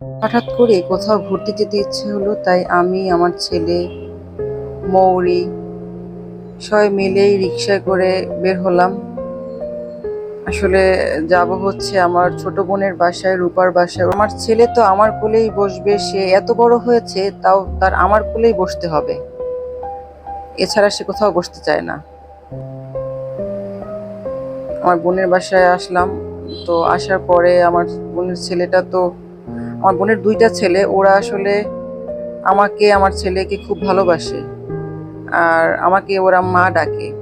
হঠাৎ করে কোথাও ঘুরতে যেতে ইচ্ছে হলো, তাই আমি আমার ছেলে, মৌরি, সবাই মিলেই রিক্সায় করে বের হলাম। আসলে যাব হচ্ছে আমার ছোট বোনের বাসায়, রূপার বাসায়। আমার ছেলে তো আমার কোলেই বসবে, সে এত বড় হয়েছে, তাও তার আমার কোলেই বসতে হবে। এছাড়া সে কোথাও বসতে চায় না। আমার বোনের বাসায় আসলাম, তো আসার পরে আমার বোনের ছেলেটা তো আমার বোনের দুইটা ছেলে, ওরা আসলে আমাকে, আমার ছেলেকে খুব ভালোবাসে। আর আমাকে ওরা মা ডাকে।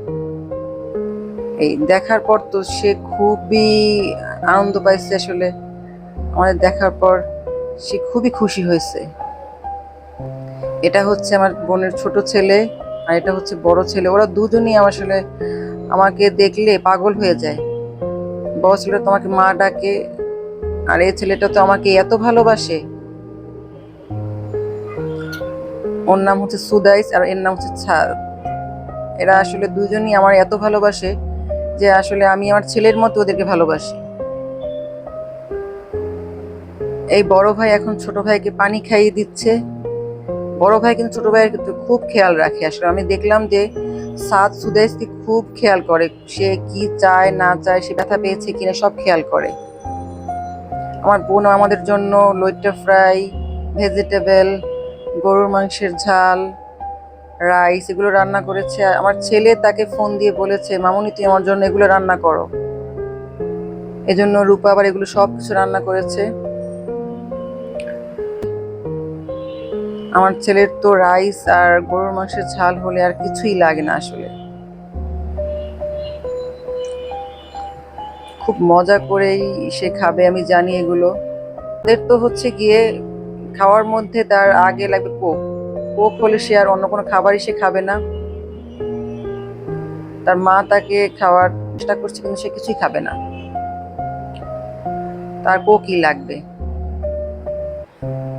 এই দেখার পর তো সে খুবই আনন্দ পাইছে আসলে। আমাদের দেখার পর সে খুবই খুশি হয়েছে। এটা হচ্ছে আমার বোনের ছোট ছেলে আর এটা হচ্ছে বড় ছেলে। ওরা দুজনই আমার আসলে আমাকে দেখলে পাগল হয়ে যায়। বড় ছেলেটা তোমাকে মা ডাকে আর এই ছেলেটা তো আমাকে এত ভালোবাসে। ওর নাম হচ্ছে সুদাইস আর এর নাম হচ্ছে ছাদ। এরা আসলে দুজনই আমার এত ভালোবাসে যে আসলে আমি আমার ছেলের মতো ওদেরকে ভালোবাসি। এই বড় ভাই এখন ছোট ভাইকে পানি খাইয়ে দিচ্ছে। বড় ভাই কিন্তু ছোট ভাইয়ের কিন্তু খুব খেয়াল রাখে। আসলে আমি দেখলাম যে সাদ সুদাইসকে খুব খেয়াল করে। সে কি চায়, না চায়, সে ব্যথা পেয়েছে কিনা সব খেয়াল করে। আমার বোন আমাদের জন্য লইট্টা ফ্রাই, ভেজিটেবল, গরুর মাংসের ঝাল, রাইস এগুলো রান্না করেছে। আমার ছেলে তাকে ফোন দিয়ে বলেছে, মামুনি তুই আমার জন্য এগুলো রান্না করো। এজন্য রূপা আবার এগুলো সব কিছু রান্না করেছে। আমার ছেলের তো রাইস আর গরুর মাংসের ঝাল হলে আর কিছুই লাগে না আসলে। খুব মজা করেই সে খাবে, আমি জানি এগুলো। ওদের তো হচ্ছে গিয়ে খাওয়ার মধ্যে তার আগে লাগবে কোক। কোক হলে সে আর অন্য কোনো খাবারই সে খাবে না। তার মা তাকে খাওয়ার চেষ্টা করছে, কিন্তু সে কিছুই খাবে না। তার কোকই লাগবে।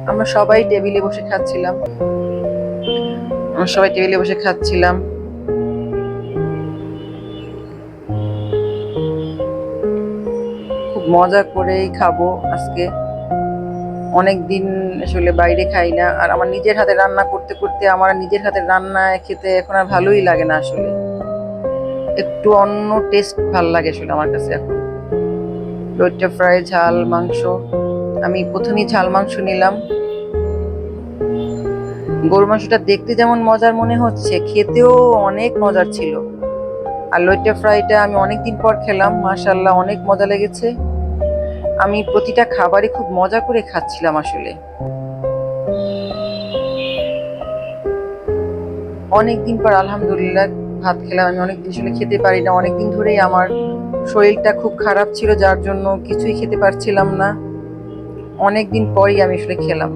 আমরা সবাই টেবিলে বসে খাচ্ছিলাম। আমরা সবাই টেবিলে বসে খাচ্ছিলাম। মজা করেই খাব আজকে। অনেক দিন আসলে বাইরে খাই না, আর আমার নিজের হাতে রান্না করতে করতে আমার নিজের হাতে রান্না খেতে এখন আর ভালোই লাগে না আসলে। একটু অন্য টেস্ট ভালো লাগে আসলে আমার কাছে এখন। লইট্টা ফ্রাই ঝাল, মাংস। আমি প্রথমেই ঝাল, মাংস নিলাম। গরু মাংসটা দেখতে যেমন মজার মনে হচ্ছে, খেতেও অনেক মজার ছিল। আর লইট্টা ফ্রাইটা আমি অনেক দিন পর খেলাম মাশাল্লাহ অনেক মজা লেগেছে। আমি প্রতিটা খাবারই খুব মজা করে খাচ্ছিলাম আসলে। অনেকদিন পর আলহামদুলিল্লাহ ভাত খেলাম, আমি অনেকদিন আসলে খেতে পারি না। অনেকদিন ধরেই আমার শরীরটা খুব খারাপ ছিল, যার জন্য কিছুই খেতে পারছিলাম না। অনেকদিন পরই আমি আসলে খেলাম।